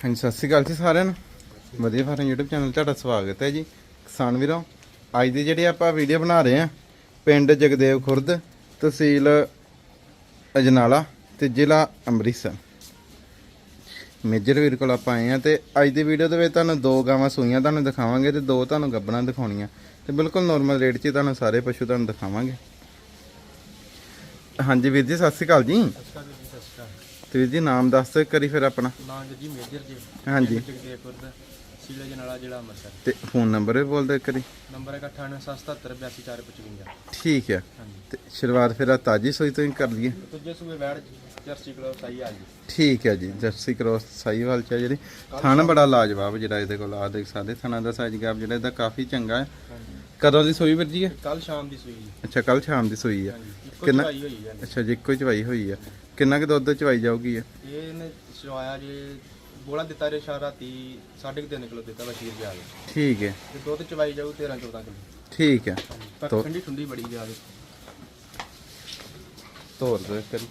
ਹਾਂਜੀ, ਸਤਿ ਸ਼੍ਰੀ ਅਕਾਲ ਜੀ ਸਾਰਿਆਂ ਨੂੰ। ਵਧੀਆ ਫਾਰਮ YouTube ਚੈਨਲ ਤੁਹਾਡਾ ਸਵਾਗਤ ਹੈ ਜੀ। ਕਿਸਾਨ ਵੀਰੋ, ਅੱਜ ਦੀ ਜਿਹੜੀ ਆਪਾਂ ਵੀਡੀਓ ਬਣਾ ਰਹੇ ਆ ਪਿੰਡ ਜਗਦੇਵ ਖੁਰਦ, ਤਹਿਸੀਲ ਅਜਨਾਲਾ ਤੇ ਜ਼ਿਲ੍ਹਾ ਅੰਮ੍ਰਿਤਸਰ। ਮੇਜਰ ਵੀਰ ਕੋਲ ਆਪਾਂ ਆਏ ਆ ਤੇ ਅੱਜ ਦੀ ਵੀਡੀਓ ਦੇ ਵਿੱਚ ਤੁਹਾਨੂੰ ਦੋ ਗਾਵਾਂ ਸੂਈਆਂ ਤੁਹਾਨੂੰ ਦਿਖਾਵਾਂਗੇ ਤੇ ਦੋ ਤੁਹਾਨੂੰ ਗੱਬਣਾ ਦਿਖਾਉਣੀਆਂ। ਤੇ ਬਿਲਕੁਲ ਨੋਰਮਲ ਰੇਟ 'ਚ ਤੁਹਾਨੂੰ ਸਾਰੇ ਪਸ਼ੂ ਤੁਹਾਨੂੰ ਦਿਖਾਵਾਂਗੇ। ਹਾਂਜੀ ਵੀਰ ਜੀ, ਸਤਿ ਸ਼੍ਰੀ ਅਕਾਲ ਜੀ। ਤੇ ਵੀਰ ਜੀ ਨਾਮ ਦੱਸ ਦਿਓ ਇੱਕ ਵਾਰੀ ਫਿਰ ਆਪਣਾ। ਨਾਮ ਜੀ ਮੇਜਰ ਜੀ। ਹਾਂਜੀ। ਜਗਦੇਵਪੁਰ ਸੀਲਾ ਜਨਾਲਾ ਜ਼ਿਲ੍ਹਾ ਅੰਮ੍ਰਿਤਸਰ। ਤੇ ਫੋਨ ਨੰਬਰ ਵੀ ਬੋਲ ਦਿਓ ਇੱਕ ਵਾਰੀ। ਨੰਬਰ ਹੈ 9877782455 ਠੀਕ ਹੈ ਹਾਂਜੀ। ਤੇ ਸ਼ੁਰੂਆਤ ਫਿਰ ਆ ਤਾਜੀ ਸੋਈ ਤੋਂ ਹੀ ਕਰ ਲਈਏ। ਦੂਜੇ ਸੂਏ ਵੈੜ ਜਰਸੀ ਕੋਲ ਸਹੀ ਆ ਜੀ। ਠੀਕ ਹੈ ਜੀ ਜਰਸੀ ਕ੍ਰੋਸ ਸਾਈਵਾਲ ਚ ਆ ਜਿਹੜੀ। ਥਣ ਬੜਾ ਲਾਜਵਾਬ ਜਿਹੜਾ ਇਹਦੇ ਕੋਲ ਆ ਦੇਖ ਸਕਦੇ ਥਣਾ ਦਾ ਸਾਈਜ਼ ਗੈਪ ਜਿਹੜਾ ਇਹਦਾ ਕਾਫੀ ਚੰਗਾ ਹੈ ਹਾਂਜੀ। ਕਦੋਂ ਦੀ ਸੋਈ ਵੀਰ ਜੀ ਹੈ ਕੱਲ ਸ਼ਾਮ ਦੀ ਸੂਈ ਜੀ। ਅੱਛਾ ਕੱਲ ਸ਼ਾਮ ਦੀ ਸੋਈ ਹਾਂਜੀ ਇੱਕੋ ਕਿੰਨਾ- ਚਵਾਈ ਹੋਈ ਹੈ ਅੱਛਾ ਜੀ ਇੱਕੋ ਹੀ ਚਵਾਈ ਹੋਈ ਹੈ ਕਿੰਨਾ ਕੁ ਦੁੱਧ ਚਵਾਈ ਜਾਊਗੀ ਇਹ ਇਹ ਇਹਨੇ ਚਵਾਇਆ ਜੇ ਬੋਲਾ ਦਿੱਤਾ ਰੇ ਸ਼ਾ ਰਾਤੀ 3.5 ਕਿਲੋ ਦਿੱਤਾ ਵਸ਼ੀਰ ਜਾ ਕੇ ਠੀਕ ਹੈ। ਤੇ ਦੁੱਧ ਚਵਾਈ ਜਾਊ 13 14 ਕਿਲੋ। ਠੀਕ ਹੈ। ਪਰ ਤੋ- ਠੰਡੀ ਠੰਡੀ ਬੜੀ ਜਾ ਕੇ ਤੋਰ ਦੋ ਇੱਕ ਵਾਰੀ।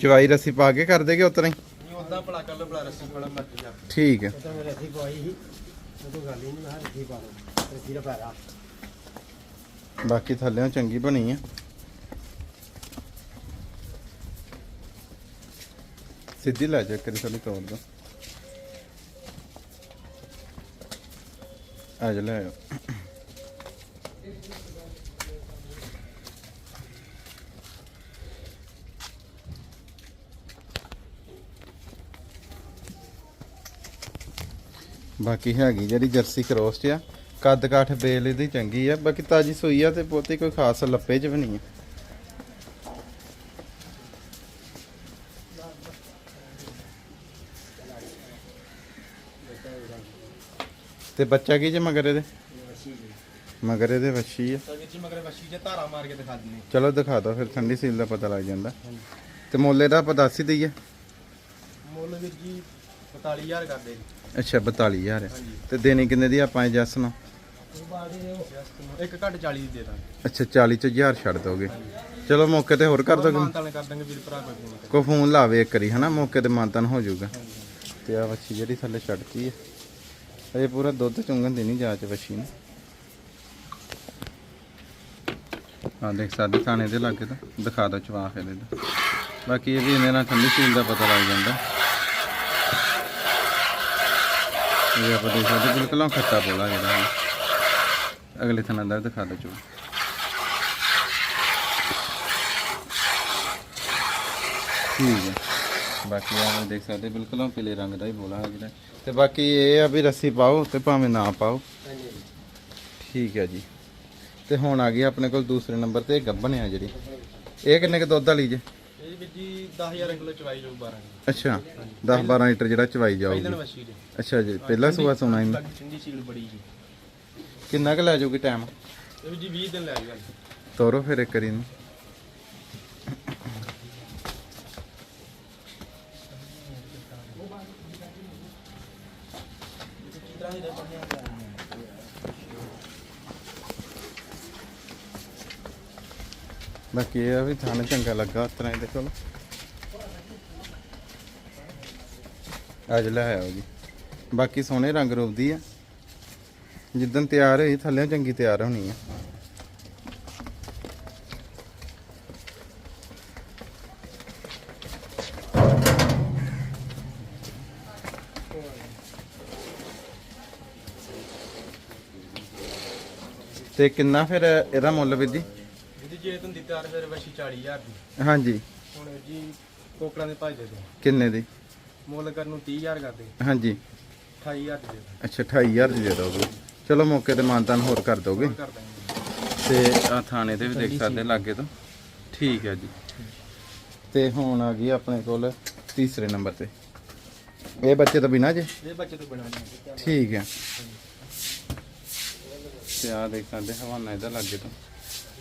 ਚਵਾਈ ਰੱਸੀ ਪਾ ਕੇ ਕਰ ਦੇਗੇ ਉਤਰਾ ਹੀ? ਨਹੀਂ ਉਦਾਂ ਭਲਾ ਕਰ ਲੋ ਭਲਾ ਰੱਸੀ ਭਲਾ ਮਰਜ਼ੀ ਆ। ਠੀਕ ਹੈ। ਤਾਂ ਮੈਂ ਰੱਖੀ ਪਵਾਈ ਸੀ। ਉਹ ਤੋਂ ਗੱਲ ਹੀ ਨਹੀਂ ਮੈਂ ਰੱਖੀ ਪਾ ਲਓ। ਰੱਖੀ ਦਾ ਪੈਰਾ ਬਾਕੀ ਥੱਲੇੋਂ ਚੰਗੀ ਬਣੀ ਹੈ ਸਿੱਧੀ ਲੈ ਜਾ ਕਰੀ ਥੋੜੀ ਤੋੜ ਦੋ ਆ ਜਾ ਲੈ ਆਓ। ਬਾਕੀ ਹੈਗੀ ਜਿਹੜੀ ਜਰਸੀ ਕ੍ਰੋਸ ਆ ਕੱਦ ਕਾਠ ਬੇਲ ਇਹਦੀ ਚੰਗੀ ਆ, ਬਾਕੀ ਤਾਜੀ ਸੋਈ ਆ ਤੇ ਬਹੁਤੀ ਕੋਈ ਖਾਸ ਲੱਪੇ ਚ ਵੀ ਨਹੀਂ ਆ ਤੇ ਬੱਚਾ ਕੀ ਜੇ ਮਗਰ ਇਹਦੇ? ਮਗਰ ਇਹਦੇ ਵੱਛੀ ਆ। ਤਾਂ ਵੀਰ ਜੀ ਮਗਰ ਵਸ਼ੀ ਜੇ ਧਾਰਾ ਮਾਰ ਕੇ ਦਿਖਾ ਦਿੰਨੇ ਚਲੋ ਦਿਖਾ ਦੋ ਫਿਰ ਠੰਡੀ ਸੀਲ ਦਾ ਪਤਾ ਲੱਗ ਜਾਂਦਾ। ਤੇ ਮੁੱਲ ਇਹਦਾ ਆਪਾਂ ਦੱਸ ਹੀ ਦਈਏ ਮੁੱਲ ਵੀਰ ਜੀ 45000 ਕਰਦੇ। ਜੀ ਅੱਛਾ 42000 ਹੈ ਹਾਂਜੀ। ਤੇ ਦੇਣੀ ਕਿੰਨੇ ਦੀ ਆਪਾਂ ਜੱਸ ਨੂੰ? ਇੱਕ ਘੱਟ 40 ਦੀ ਦੇ ਦਾਂਗੇ। ਅੱਛਾ 40 ਚ 1000 ਛੱਡ ਦੋਗੇ। ਚਲੋ ਮੌਕੇ ਤੇ ਹੋਰ ਕਰ ਦੋਗੇ। ਮਾਨਤਾਨ ਕਰ ਦਾਂਗੇ ਵੀਰ ਭਰਾ ਕੋਈ ਫੋਨ ਲਾਵੇ ਇੱਕ ਵਾਰੀ ਹਨਾ? ਮੌਕੇ ਤੇ ਮਾਨਤਨ ਹੋ ਜਾਊਗਾ। ਤੇ ਆ ਵੱਛੀ ਜਿਹੜੀ ਥੱਲੇ ਛੱਡਤੀ ਹੈ ਇਹ ਪੂਰਾ ਦੁੱਧ ਚੁੰਗਣ ਦੀ ਨਹੀਂ ਜਾਚ ਵੱਛੀ ਨੂੰ। ਆ ਦੇਖ ਸਕਦੇ ਥਾਣੇ ਦੇ ਲਾਗੇ ਤਾਂ ਦਿਖਾ ਦੋ ਚਵਾਖ ਇਹਦੇ ਦਾ। ਬਾਕੀ ਇਹ ਵੀ ਇਹਨਾਂ ਨਾਲ ਠੰਡੀ ਸੀਲ ਦਾ ਪਤਾ ਲੱਗ ਜਾਂਦਾ। ਇਹ ਆਪਾਂ ਦੇਖ ਸਕਦੇ ਬਿਲਕੁਲ ਖੱਟਾ ਪੋਲਾ ਜਿਹੜਾ ਅਗਲੇ ਥਾਣਾ ਦਾ ਦਿਖਾ ਦੋ ਚੋ ਠੀਕ ਹੈ। ਬਾਕੀ ਆਹ ਦੇਖ ਸਕਦੇ ਬਿਲਕੁਲ ਉਹ ਪੀਲੇ ਰੰਗ ਦਾ ਹੀ ਬੋਲਾ ਹੈ ਜਿਹੜਾ। ਤੇ ਬਾਕੀ ਇਹ ਆ ਵੀ ਰੱਸੀ ਪਾਓ ਤੇ ਭਾਵੇਂ ਨਾ ਪਾਓ। ਠੀਕ ਹੈ ਜੀ। ਤੇ ਹੁਣ ਆ ਗਈ ਆਪਣੇ ਕੋਲ ਦੂਸਰੇ ਨੰਬਰ ਤੇ ਇਹ ਗੱਭਣ ਆ ਜਿਹੜੀ। ਇਹ ਕਿੰਨੇ ਕ ਦੁੱਧ ਵਾਲੀ ਜੇ? ਇਹ ਵੀਰ ਜੀ 10000 ਕਿਲੋ ਚਵਾਈ ਜਾਊ 12 ਅੱਛਾ 10 12 ਲੀਟਰ ਜਿਹੜਾ ਚਵਾਈ ਪਹਿਲਾਂ ਜਾਊਗੀ ਵਸ਼ੀ ਜੀ। ਅੱਛਾ ਜੀ ਪਹਿਲਾ ਸੂਆ ਸੋਣਾ ਇਹਨੂੰ। ਲੱਗ ਠੰਡੀ ਸੀਲ ਬੜੀ ਜੀ। ਕਿੰਨਾ ਕ ਲੈ ਜਾਊਗੀ ਟਾਈਮ? ਇਹ ਵੀਰ ਜੀ 20 ਦਿਨ ਲੈ ਜਾਊਗਾ। ਤੋਰੋ ਫਿਰ ਇੱਕ ਵਾਰੀ ਨੂੰ ਬਾਕੀ ਇਹ ਆ ਵੀ ਥਾਣੇ ਚੰਗਾ ਲੱਗਾ, ਉਸ ਤਰ੍ਹਾਂ ਇਹਦੇ ਕੋਲ ਅੱਜ ਲੈ ਆਓ ਜੀ। ਬਾਕੀ ਸੋਹਣੇ ਰੰਗ ਰੂਪ ਦੀ ਆ। ਜਿੱਦਨ ਤਿਆਰ ਹੋਈ ਥੱਲੇ ਚੰਗੀ ਤਿਆਰ ਹੋਣੀ ਆ। ਤੇ ਕਿੰਨਾ ਫਿਰ ਇਹਦਾ ਮੁੱਲ ਵੀਰ ਜੀ? ਵੀਰ ਜੀ ਜੇ ਤੁਹਾਨੂੰ ਦਿੱਤਾ ਫਿਰ ਵਸ਼ੀ 40000 ਦੀ। ਹਾਂਜੀ। ਹੁਣ ਵੀਰ ਜੀ ਕੋਕੜਾਂ ਦੇ ਭਾਈ ਦੇ ਦੋ। ਕਿੰਨੇ ਦੀ? ਮੁੱਲ ਕਰਨ ਨੂੰ 30000 ਕਰਦੇ। ਹਾਂਜੀ। 28000 ਦੀ ਦੇ ਦੋ। ਅੱਛਾ 28000 ਦੀ ਦੇ ਦੋਗੇ। ਚਲੋ ਮੌਕੇ ਤੇ ਮਾਨਤਾਨ ਹੋਰ ਕਰ ਦੋਗੇ। ਕਰ ਦਾਂਗੇ। ਤੇ ਆ ਥਾਣੇ ਤੇ ਵੀ ਦੇਖ ਸਕਦੇ ਲਾਗੇ ਤੋਂ। ਠੀਕ ਹੈ ਜੀ। ਤੇ ਹੁਣ ਆ ਗਈ ਆਪਣੇ ਕੋਲ ਤੀਸਰੇ ਨੰਬਰ ਤੇ। ਇਹ ਬੱਚੇ ਤੋਂ ਬਿਨਾ ਜੇ? ਇਹ ਬੱਚੇ ਤੋਂ ਬਣਾਉਣੀ ਠੀਕ ਹੈ ਤੇ ਆ ਦੇਖ ਸਕਦੇ ਹਵਾਨਾ ਇਹਦਾ ਲਾਗੇ ਤੋਂ।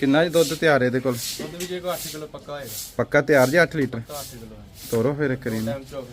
ਕਿੰਨਾ ਜੀ ਦੁੱਧ ਤਿਆਰ ਇਹਦੇ ਕੋਲ? ਦੁੱਧ ਵੀ ਜੇ ਕੋ 8 ਕਿਲੋ ਪੱਕਾ ਹੋਏਗਾ। ਪੱਕਾ ਤਿਆਰ ਜੀ 8 ਲੀਟਰ? 8 ਕਿਲੋ ਤੋਰੋ ਫਿਰ ਇੱਕ ਨੂੰ ਟਾਈਮ ਚੋਕ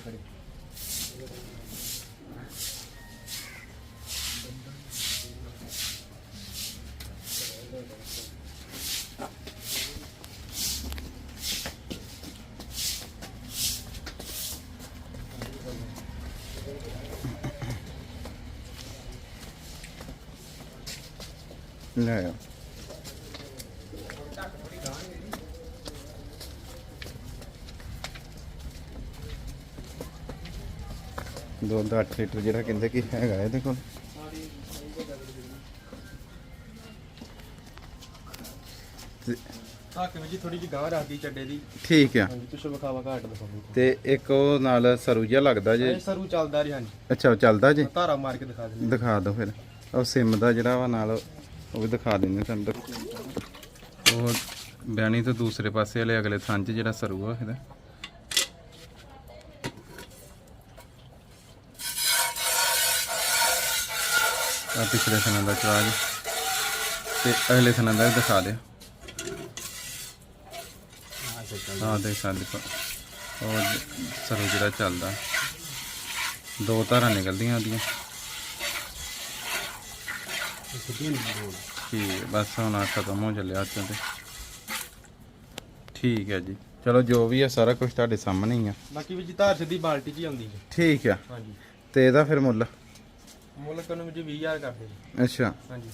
ਦੁੱਧ 8 ਲੀਟਰ ਜਿਹੜਾ ਕਹਿੰਦੇ ਕਿ ਹੈਗਾ ਇਹਦੇ ਕੋਲ। ਤੇ- ਹੱਕ ਵਿੱਚ ਥੋੜੀ ਜਿਹੀ ਗਾਂ ਰੱਖਦੀ ਚੱਡੇ ਦੀ। ਠੀਕ ਆ। ਹਾਂਜੀ ਪਿੱਛੋਂ ਵਿਖਾਵਾ ਘਾਟ ਦਿਖਾਉਂਦੇ ਤੇ ਇੱਕ ਉਹ ਨਾਲ ਸਰੂ ਜਿਹਾ ਲੱਗਦਾ ਜੇ। ਇਹ ਸਰੂ ਚੱਲਦਾ ਰਿਹਾ ਹਾਂਜੀ ਅੱਛਾ ਉਹ ਚੱਲਦਾ ਜੇ? ਧਾਰਾ ਮਾਰ ਕੇ ਦਿਖਾ ਦਿੰਦੇ ਦਿਖਾ ਦਿਓ ਫਿਰ। ਉਹ ਸਿਮ ਦਾ ਜਿਹੜਾ ਵਾ ਨਾਲ ਉਹ ਵੀ ਦਿਖਾ ਦਿੰਦੇ ਤੁਹਾਨੂੰ ਦਿਖ- ਉਹ ਤੋਂ ਦੂਸਰੇ ਪਾਸੇ ਵਾਲੇ ਅਗਲੇ ਥਾਂ 'ਚ ਜਿਹੜਾ ਸਰੂ ਆ ਇਹਦਾ। ਪਿਛਲੇ ਥਾਂ ਦਾ ਚਵਾ ਜੀ ਤੇ ਅਗਲੇ ਥਾਂ ਦਾ ਦਿਖਾ ਦਿਓ। ਹਾਂ ਦੇਖ ਸਕਦੇ ਹੋ। ਉਹ ਸਰੂ ਜਿਹੜਾ ਚੱਲਦਾ। ਦੋ ਧਾਰਾਂ ਨਿਕਲਦੀਆਂ ਉਹਦੀਆਂ। ਠੀਕ ਹੈ ਬਸ ਹੁਣ ਆਹ ਖਤਮ ਹੋ ਚੱਲਿਆ ਅੱਜ ਤੇ। ਠੀਕ ਹੈ ਜੀ। ਚਲੋ ਜੋ ਵੀ ਹੈ ਸਾਰਾ ਕੁਝ ਤੁਹਾਡੇ ਸਾਹਮਣੇ ਹੀ ਆ। ਬਾਕੀ ਵਿੱਚ ਧਾਰ ਸਿੱਧੀ ਬਾਲਟੀ 'ਚ ਹੀ ਆਉਂਦੀ ਜੀ। ਠੀਕ ਆ। ਹਾਂਜੀ। ਤੇ ਇਹਦਾ ਫਿਰ ਮੁੱਲ? ਮੁੱਲ ਕਰਨ ਵਿੱਚ 20000 ਕਰਦੇ ਜੀ। ਅੱਛਾ। ਹਾਂਜੀ।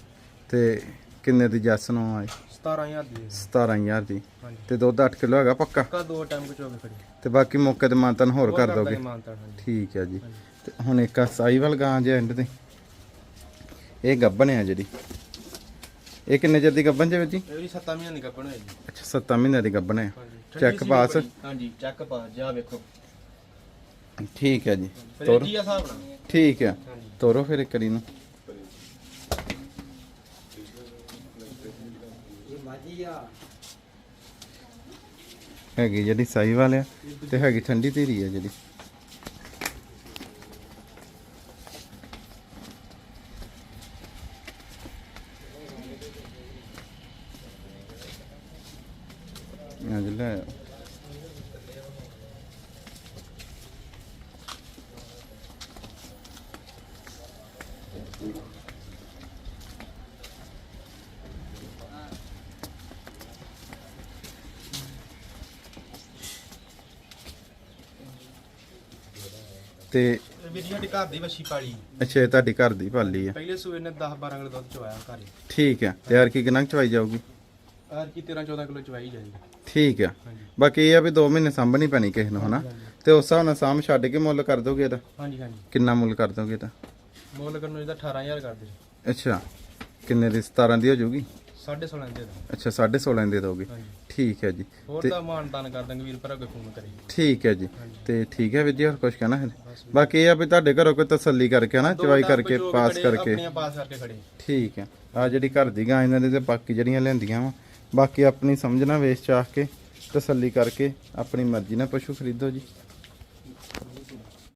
ਤੇ ਕਿੰਨੇ ਦੀ ਜੱਸ ਨੂੰ ਆਏ? 17000 ਦੀ ਹੈ ਜੀ। 17000 ਦੀ। ਹਾਂਜੀ। ਤੇ ਦੁੱਧ 8 ਕਿਲੋ ਹੈਗਾ ਪੱਕਾ? ਕਾ ਦੋ ਟਾਈਮ ਕੋ ਚੋਗੇ ਖੜੀ। ਤੇ ਬਾਕੀ ਮੌਕੇ ਤੇ ਮਾਨਤਨ ਹੋਰ ਕਰ ਦਾਂਗੇ? ਮਾਨਤਾ ਹਾਂਜੀ। ਠੀਕ ਹੈ ਜੀ। ਤੇ ਹੁਣ ਇੱਕ ਆ ਸਾਈਵਾਲ ਗਾਂ ਜੇ ਐਂਡ ਤੇ। ਇਹ ਗੱਬਣ ਆ ਜਿਹੜੀ। ਇਹ ਕਿੰਨੇ ਚਿਰ ਦੀ ਗੱਬਣ ਜੇ ਵਿੱਚ ਜੀ? ਇਹ ਵੀ 7 ਮਹੀਨੇ ਦੀ ਕੱਪਣ ਹੋਏ ਜੀ। ਅੱਛਾ 7 ਮਹੀਨੇ ਦੀ ਗੱਬਣ ਹੈ। Cheque pass? ਹਾਂਜੀ ਚੈੱਕ ਪਾਸ ਜਾ ਵੇਖੋ। ਠੀਕ ਹੈ ਜੀ। ਤੋਰ ਜੀ ਹਿਸਾਬ ਨਾਲ। ਠੀਕ ਹੈ। ਤੋਰੋ ਫਿਰ ਇੱਕ ਵਾਰੀ ਨੂੰ ਹੈਗੀ ਜਿਹੜੀ ਸਾਈਵਾਲ ਆ ਤੇ ਹੈਗੀ ਠੰਡੀ ਧੀਰੀ ਆ ਜਿਹੜੀ। ਅੱਜ ਲੈ ਤੇ ਇਹ ਮੇਰੀ ਸਾਡੀ ਘਰ ਦੀ ਵੱਛੀ ਪਾਲੀ ਅੱਛਾ ਇਹ ਤੁਹਾਡੀ ਘਰ ਦੀ ਪਾਲੀ ਆ। ਪਹਿਲੇ ਸੂਏ ਨੇ 10 12 ਕਿਲੋ ਦੁੱਧ ਚਵਾਇਆ ਘਰ ਠੀਕ ਆ ਤੇ ਯਾਰ ਕੀ ਕਿੰਨਾ ਕੁ ਚਵਾਈ ਜਾਊਗੀ? ਹਰ ਕੀ 13 14 ਕਿਲੋ ਚਵਾਈ ਜਾਏਗੀ ਠੀਕ ਆ। ਹਾਂਜੀ। ਬਾਕੀ ਇਹ ਆ ਵੀ 2 ਮਹੀਨੇ ਸਾਂਭਣੀ ਪੈਣੀ ਕਿਸੇ ਨੂੰ ਹਨਾ? ਤੇ ਉਸ ਹਿਸਾਬ ਨਾਲ ਸਾਂਭ ਛੱਡ ਕੇ ਮੁੱਲ ਕਰ ਦੋਗੇ ਇਹਦਾ? ਹਾਂਜੀ ਹਾਂਜੀ। ਕਿੰਨਾ ਮੁੱਲ ਕਰ ਦੋਗੇ ਇਹਦਾ? ਮੁੱਲ ਕਰਨ ਨੂੰ ਇਹਦਾ 18000 ਕਰਦੇ ਜੀ ਅੱਛਾ ਕਿੰਨੇ ਦੀ? 17 ਦੀ ਹੋ ਜਾਊਗੀ? 16.5 ਦੇ ਦੋ ਅੱਛਾ 16.5 ਦੇ ਦੋਗੇ। ਹਾਂਜੀ। ਠੀਕ ਹੈ ਜੀ। ਹੋਰ ਤਾਂ ਮਾਨ ਤਾਨ ਕਰ ਦਾਂਗੇ ਵੀਰ ਭਰਾ ਕੋਈ ਫੋਨ ਕਰੇ ਠੀਕ ਹੈ ਜੀ। ਤੇ ਠੀਕ ਹੈ ਵੀਰ ਜੀ ਹੋਰ ਕੁਝ ਕਹਿਣਾ ਹੈ? ਬਾਕੀ ਇਹ ਆ ਵੀ ਤੁਹਾਡੇ ਘਰੋਂ ਕੋਈ ਤਸੱਲੀ ਕਰਕੇ ਨਾ ਚਵਾਈ ਕਰਕੇ ਪਾਸ ਕਰਕੇ। ਆਪਣੀਆਂ ਪਾਸ ਕਰਕੇ ਖੜੇ ਠੀਕ ਹੈ। ਆ ਜਿਹੜੀ ਘਰ ਦੀ ਗਾਂ ਇਹਨਾਂ ਦੀ ਤੇ ਬਾਕੀ ਜਿਹੜੀਆਂ ਲੈਂਦੀਆਂ ਵਾ ਬਾਕੀ ਆਪਣੀ ਸਮਝਣਾ ਵੇਚ ਚਾਹ ਕੇ ਤਸੱਲੀ ਕਰਕੇ ਆਪਣੀ ਮਰਜ਼ੀ ਨਾਲ ਪਸ਼ੂ ਖਰੀਦੋ ਜੀ।